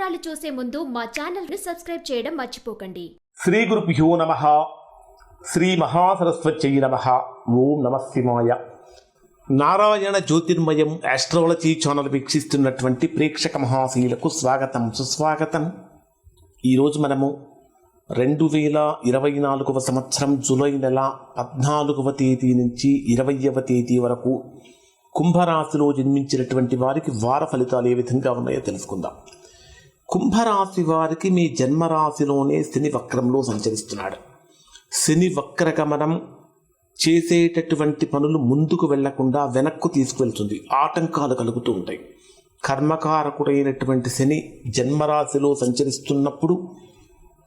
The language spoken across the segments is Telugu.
వివరాలు చూసే ముందు మా ఛానల్ని సబ్స్క్రైబ్ చేయడం మర్చిపోకండి. శ్రీ గురుభ్యో నమ. శ్రీ మహాసరస్వత్యై నమ. ఓం నమ శివాయ. నారాయణ జ్యోతిర్మయం ఆస్ట్రాలజీ ఛానల్ వీక్షిస్తున్నటువంటి ప్రేక్షక మహాశీలకు స్వాగతం సుస్వాగతం. ఈరోజు మనము రెండు వేల ఇరవై నాలుగవ సంవత్సరం జూలై నెల పద్నాలుగవ తేదీ నుంచి ఇరవయవ తేదీ వరకు కుంభరాశిలో జన్మించినటువంటి వారికి వార ఫలితాలు ఏ విధంగా ఉన్నాయో తెలుసుకుందాం. కుంభరాశి వారికి మీ జన్మరాశిలోనే శని వక్రంలో సంచరిస్తున్నాడు. శని వక్రగమనం చేసేటటువంటి పనులు ముందుకు వెళ్ళకుండా వెనక్కు తీసుకువెళ్తుంది. ఆటంకాలు కలుగుతూ ఉంటాయి. కర్మకారకుడైనటువంటి శని జన్మరాశిలో సంచరిస్తున్నప్పుడు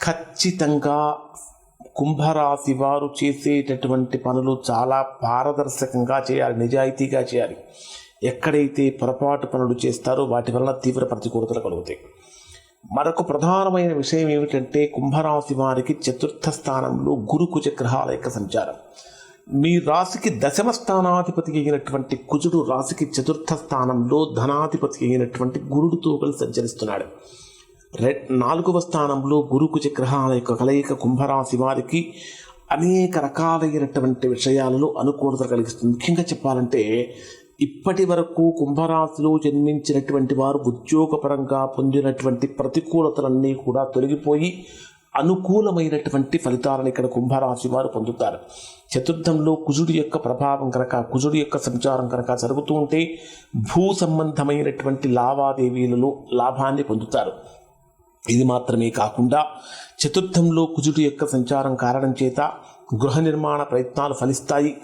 ఖచ్చితంగా కుంభరాశి వారు చేసేటటువంటి పనులు చాలా పారదర్శకంగా చేయాలి నిజాయితీగా చేయాలి. ఎక్కడైతే పొరపాటు పనులు చేస్తారో వాటి వలన తీవ్ర ప్రతికూలతలు కలుగుతాయి. మరొక ప్రధానమైన విషయం ఏమిటంటే కుంభరాశి వారికి చతుర్థ స్థానంలో గురు కుజ గ్రహాల యొక్క సంచారం. మీ రాశికి దశమ స్థానాధిపతి అయినటువంటి కుజుడు రాశికి చతుర్థ స్థానంలో ధనాధిపతి అయినటువంటి గురుడు కలిసి సంచరిస్తున్నాడు. రెడ్ నాలుగవ స్థానంలో గురు కుజ గ్రహాల యొక్క కలయిక కుంభరాశి వారికి అనేక రకాలైనటువంటి విషయాలలో అనుకూలత కలిగిస్తుంది. ముఖ్యంగా చెప్పాలంటే ఇప్పటి వరకు కుంభరాశిలో జన్మించినటువంటి వారు ఉద్యోగపరంగా పొందినటువంటి ప్రతికూలతలన్నీ కూడా తొలగిపోయి అనుకూలమైనటువంటి ఫలితాలను ఇక్కడ కుంభరాశి వారు పొందుతారు. చతుర్థంలో కుజుడి యొక్క ప్రభావం కనుక కుజుడి యొక్క సంచారం కనుక జరుగుతూ ఉంటే భూ సంబంధమైనటువంటి లావాదేవీలలో లాభాన్ని పొందుతారు. ఇది మాత్రమే కాకుండా చతుర్థంలో కుజుడి యొక్క సంచారం కారణం చేత గృహ నిర్మాణ ప్రయత్నాలు ఫలిస్తాయి.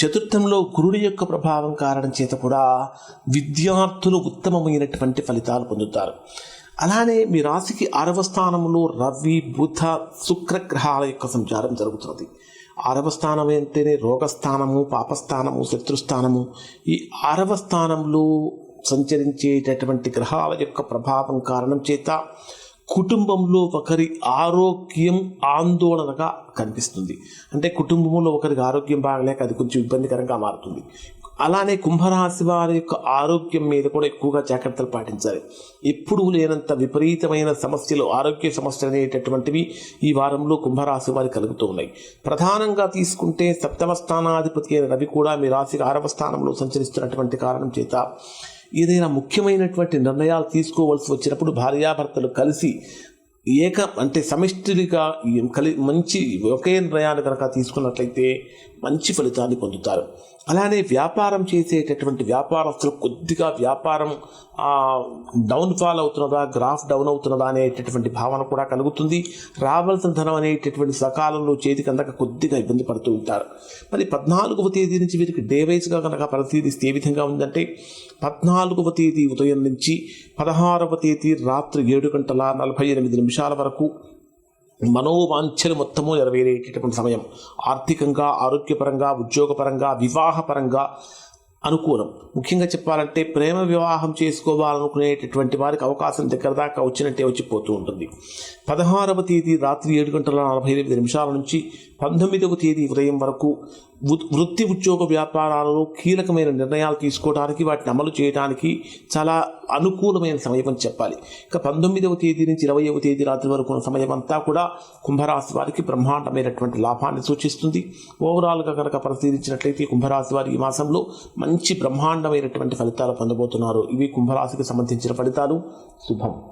చతుర్థంలో గురుడి యొక్క ప్రభావం కారణం చేత కూడా విద్యార్థులు ఉత్తమమైనటువంటి ఫలితాలు పొందుతారు. అలానే మీ రాశికి ఆరవ స్థానంలో రవి బుధ శుక్ర గ్రహాల యొక్క సంచారం జరుగుతుంది. ఆరవ స్థానం అంటేనే రోగస్థానము పాపస్థానము శత్రుస్థానము. ఈ ఆరవ స్థానంలో సంచరించేటటువంటి గ్రహాల యొక్క ప్రభావం కారణం చేత కుటుంబంలో ఒకరి ఆరోగ్యం ఆందోళనగా కనిపిస్తుంది. అంటే కుటుంబంలో ఒకరికి ఆరోగ్యం బాగలేక అది కొంచెం ఇబ్బందికరంగా మారుతుంది. అలానే కుంభరాశి వారి యొక్క ఆరోగ్యం మీద కూడా ఎక్కువగా జాగ్రత్తలు పాటించాలి. ఎప్పుడూ లేనంత విపరీతమైన సమస్యలు ఆరోగ్య సమస్యలు అనేటటువంటివి ఈ వారంలో కుంభరాశి వారి కలుగుతూ ఉన్నాయి. ప్రధానంగా తీసుకుంటే సప్తమ స్థానాధిపతి అయిన రవి కూడా మీ రాశికి ఆరవ స్థానంలో సంచరిస్తున్నటువంటి కారణం చేత ఏదైనా ముఖ్యమైనటువంటి నిర్ణయాలు తీసుకోవాల్సి వచ్చినప్పుడు భార్యాభర్తలు కలిసి ఏక అంటే సమిష్టిగా కలి మంచి ఒకే నిర్ణయాన్ని కనుక తీసుకున్నట్లయితే మంచి ఫలితాన్ని పొందుతారు. అలానే వ్యాపారం చేసేటటువంటి వ్యాపారస్తులు కొద్దిగా వ్యాపారం డౌన్ఫాల్ అవుతున్నదా గ్రాఫ్ డౌన్ అవుతున్నదా అనేటటువంటి భావన కూడా కలుగుతుంది. రావాల్సిన ధనం అనేటటువంటి సకాలంలో చేతికి అందక కొద్దిగా ఇబ్బంది పడుతూ ఉంటారు. మరి పద్నాలుగవ తేదీ నుంచి వీరికి డే వైజ్గా కనుక పరిశీలిస్తే ఏ విధంగా ఉందంటే పద్నాలుగవ తేదీ ఉదయం నుంచి పదహారవ తేదీ రాత్రి ఏడు గంటల నలభై ఎనిమిది నిమిషాల వరకు మనోవాంఛలు మొత్తము నెరవేరేటటువంటి సమయం. ఆర్థికంగా ఆరోగ్యపరంగా ఉద్యోగపరంగా వివాహపరంగా అనుకూలం. ముఖ్యంగా చెప్పాలంటే ప్రేమ వివాహం చేసుకోవాలనుకునేటటువంటి వారికి అవకాశం దగ్గర దాకా వచ్చినట్టే వచ్చిపోతూ ఉంటుంది. పదహారవ తేదీ రాత్రి ఏడు గంటల నలభై ఎనిమిది నిమిషాల నుంచి పంతొమ్మిదవ తేదీ ఉదయం వరకు వృత్తి ఉద్యోగ వ్యాపారాలలో కీలకమైన నిర్ణయాలు తీసుకోవడానికి వాటిని అమలు చేయడానికి చాలా అనుకూలమైన సమయం అని చెప్పాలి. ఇక పంతొమ్మిదవ తేదీ నుంచి ఇరవైవ తేదీ రాత్రి వరకు ఉన్న సమయం అంతా కూడా కుంభరాశి వారికి బ్రహ్మాండమైనటువంటి లాభాన్ని సూచిస్తుంది. ఓవరాల్గా కనుక పరిశీలించినట్లయితే కుంభరాశి వారి ఈ మాసంలో మంచి బ్రహ్మాండమైనటువంటి ఫలితాలు పొందబోతున్నారు. ఇవి కుంభరాశికి సంబంధించిన ఫలితాలు. శుభం.